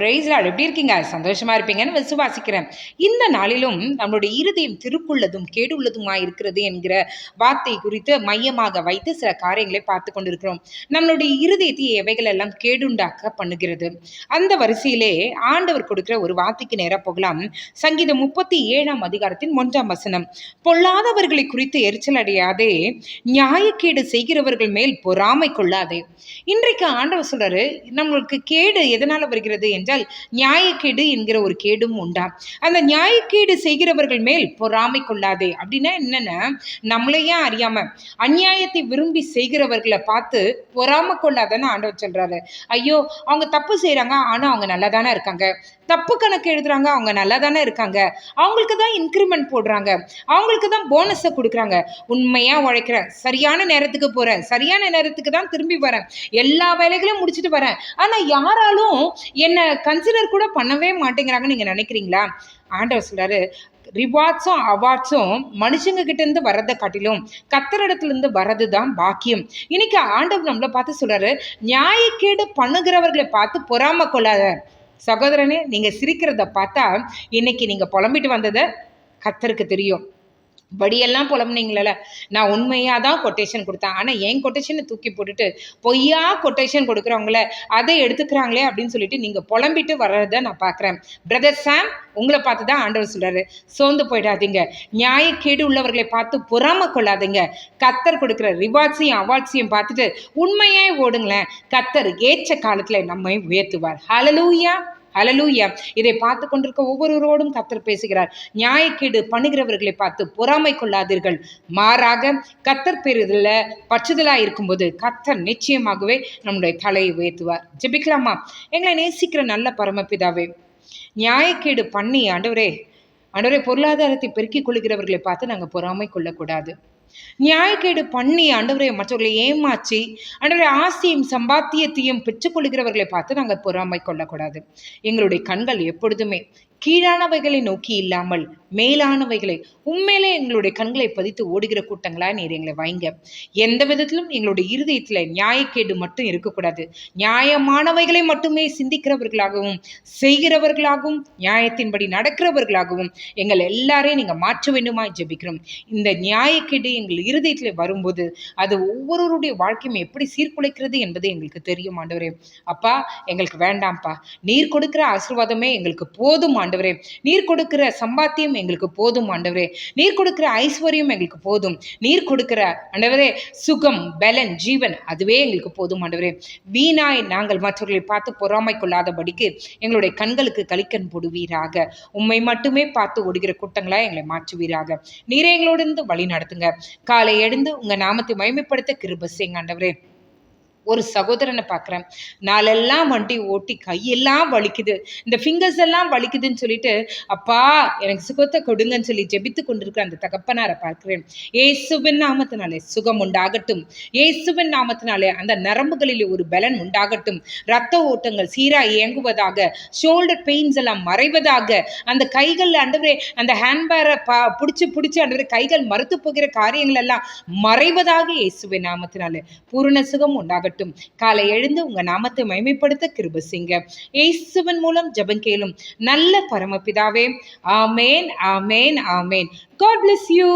பிரைஸ்லாட் எப்படி இருக்கீங்க? சந்தோஷமாக இருப்பீங்கன்னு விசுவாசிக்கிறேன் இந்த நாளிலும் நம்மளுடைய இருதயம் திருக்குள்ளதும் கேடுள்ளதுமாக இருக்கிறது என்கிற வார்த்தை குறித்து மையமாக வைத்து சில காரியங்களை பார்த்து கொண்டிருக்கிறோம். நம்மளுடைய இருதயத்தை எவைகள் எல்லாம் கேடுண்டாக்க பண்ணுகிறது? அந்த வரிசையிலே ஆண்டவர் கொடுக்கிற ஒரு வார்த்தைக்கு நேராக போகலாம். சங்கீதம் முப்பத்தி ஏழாம் அதிகாரத்தின் ஒன்றாம் வசனம். பொல்லாதவர்களை குறித்து எரிச்சல் அடையாதே நியாயக்கேடு செய்கிறவர்கள் மேல் பொறாமை கொள்ளாதே. இன்றைக்கு ஆண்டவர் சொல்றாரு நம்மளுக்கு கேடு எதனால வருகிறது? என்று என்றால் நியாயக்கேடு என்கிற ஒரு கேடும் உண்டா? அந்த நியாயக்கேடு செய்கிறவர்கள் மேல் பொறாமை கொள்ளாதே. அப்படின்னா என்னன்னா நம்மளையே அறியாம அநியாயத்தை விரும்பி செய்கிறவர்களை பார்த்து பொறாமை கொள்ளாதன்னு ஆண்டவர் சொல்றாரு. ஐயோ அவங்க தப்பு செய்யறாங்க ஆனா அவங்க நல்லா தானே இருக்காங்க. தப்பு கணக்கு எழுதுறாங்க அவங்க நல்லா தானே இருக்காங்க. அவங்களுக்கு தான் இன்க்ரிமெண்ட் போடுறாங்க. அவங்களுக்கு தான் போனஸை கொடுக்குறாங்க. உண்மையாக உழைக்கிறேன் சரியான நேரத்துக்கு போகிறேன் சரியான நேரத்துக்கு தான் திரும்பி வரேன். எல்லா வேலைகளையும் முடிச்சுட்டு வரேன். ஆனால் யாராலும் என்னை கன்சிடர் கூட பண்ணவே மாட்டேங்கிறாங்கன்னு நீங்கள் நினைக்கிறீங்களா? ஆண்டவர் சொல்றாரு ரிவார்ட்ஸும் அவார்ட்ஸும் மனுஷங்க கிட்டேருந்து வர்றதை காட்டிலும் கத்தரிடத்துலேருந்து வர்றது தான் பாக்கியம். இன்னைக்கு ஆண்டவர் நம்மளை பார்த்து சொல்கிறாரு நியாயக்கேடு பண்ணுகிறவர்களை பார்த்து பொறாம கொள்ளாத சகோதரனே நீங்கள் சிரிக்கிறத பார்த்தா இன்னைக்கு நீங்கள் புலம்பிட்டு வந்ததை கத்தருக்கு தெரியும். படியெல்லாம் புலம்புனீங்கள நான் உண்மையாக தான் கொட்டேஷன் கொடுத்தேன். ஆனால் என் கொட்டேஷனை தூக்கி போட்டுட்டு பொய்யா கொட்டேஷன் கொடுக்குறவங்கள அதை எடுத்துக்கிறாங்களே அப்படின்னு சொல்லிட்டு நீங்கள் புலம்பிட்டு வர்றதை நான் பார்க்குறேன் பிரதர் சாம் உங்களை பார்த்து தான் ஆண்டவர் சொல்கிறாரு சோர்ந்து போயிடாதீங்க. நியாயக்கேடு உள்ளவர்களை பார்த்து பொறாம கொள்ளாதீங்க. கத்தர் கொடுக்குற ரிவார்ட்ஸையும் அவார்ட்ஸையும் பார்த்துட்டு உண்மையே ஓடுங்களேன். கத்தர் ஏற்ற காலத்தில் நம்மை உயர்த்துவார். ஹலலூயா ஹலலூயா இதை பார்த்து கொண்டிருக்க ஒவ்வொருவரோடும் கத்தர் பேசுகிறார். நியாயக்கேடு பண்ணுகிறவர்களை பார்த்து பொறாமை கொள்ளாதீர்கள். மாறாக கத்தர் பெறுதல பற்றுதலா இருக்கும்போது கத்தர் நிச்சயமாகவே நம்முடைய தலையை உயர்த்துவார். ஜெபிக்கலாமா? எங்களை நேசிக்கிற நல்ல பரமபிதாவே நியாயக்கேடு பண்ணி ஆண்டவரே ஆண்டவரே பொருளாதாரத்தை பெருக்கிக் கொள்கிறவர்களை பார்த்து நாங்கள் பொறாமை கொள்ளக்கூடாது. நியாயக்கேடு பண்ணி ஆண்டவரை மற்றவர்களை ஏமாற்றி ஆண்டவரை ஆசையும் சம்பாத்தியத்தையும் பெற்றுக்கொள்கிறவர்களை பார்த்து நாங்கள் பொறாமை கொள்ளக்கூடாது. எங்களுடைய கண்கள் எப்பொழுதுமே கீழானவைகளை நோக்கி இல்லாமல் மேலானவைகளை. உண்மையிலே எங்களுடைய கண்களை பதித்து ஓடுகிற கூட்டங்களா நீர் எங்களை வைங்க. எந்த விதத்திலும் எங்களுடைய இருதயத்தில் நியாயக்கேடு மட்டும் இருக்கக்கூடாது. நியாயமானவைகளை மட்டுமே சிந்திக்கிறவர்களாகவும் செய்கிறவர்களாகவும் நியாயத்தின்படி நடக்கிறவர்களாகவும் எங்கள் எல்லாரையும் நீங்கள் மாற்ற வேண்டுமா ஜெபிக்கிறோம். இந்த நியாயக்கேடு எங்கள் இருதயத்தில் வரும்போது அது ஒவ்வொருவருடைய வாழ்க்கையும் எப்படி சீர்குலைக்கிறது என்பது எங்களுக்கு தெரியும் ஆண்டவரே. அப்பா எங்களுக்கு வேண்டாம்ப்பா. நீர் கொடுக்கிற ஆசீர்வாதமே எங்களுக்கு போதும் ஆண்டவரே. நீர் கொடுக்கிற சம்பாத்தியம் எங்களுக்கு போதும் ஆண்டவரே. நீர் கொடுக்கிற ஐஸ்வர்யம் எங்களுக்கு போதும். நீர் கொடுக்கிற ஆண்டவரே சுகம் பலன் ஜீவன் அதுவே எங்களுக்கு போதும் ஆண்டவரே. வீணாய் நாங்கள் மற்றவர்களை பார்த்து பொறாமை கொள்ளாதபடிக்கு எங்களுடைய கண்களுக்கு கலிக்கன் போடுவீராக. உண்மை மட்டுமே பார்த்து ஓடுகிற கூட்டங்களாக எங்களை மாற்றுவீராக. நீரே எங்களோடு இருந்து வழி நடத்துங்க. காலை எழுந்து உங்க நாமத்தை மகிமைப்படுத்த கிருபசேங்க ஆண்டவரே. ஒரு சகோதரனை பார்க்குறேன். நாளெல்லாம் வண்டி ஓட்டி கையெல்லாம் வலிக்குது. இந்த ஃபிங்கர்ஸ் எல்லாம் வலிக்குதுன்னு சொல்லிட்டு அப்பா எனக்கு சுகத்தை கொடுங்கன்னு சொல்லி ஜெபித்து கொண்டிருக்கிற அந்த தகப்பனாரை பார்க்கிறேன். ஏசுவின் நாமத்தினாலே சுகம் உண்டாகட்டும். ஏசுவின் நாமத்தினாலே அந்த நரம்புகளில் ஒரு பலன் உண்டாகட்டும். ரத்த ஓட்டங்கள் சீராக இயங்குவதாக ஷோல்டர் பெயின்ஸ் எல்லாம் மறைவதாக அந்த கைகள் அண்டவரே அந்த ஹேண்ட்பேரை பா பிடிச்சி பிடிச்சி அண்டவரே கைகள் மறுத்து போகிற காரியங்கள் எல்லாம் மறைவதாக இயேசுவின் நாமத்தினாலே பூரண சுகம் உண்டாகட்டும். காலை எழுந்து உங்க நாமத்தை மகிமைப்படுத்த கிருப செய்ங்க இயேசுவின் மூலம் ஜபம் கேளும் நல்ல பரமபிதாவே. ஆமேன் ஆமேன் ஆமேன். God bless you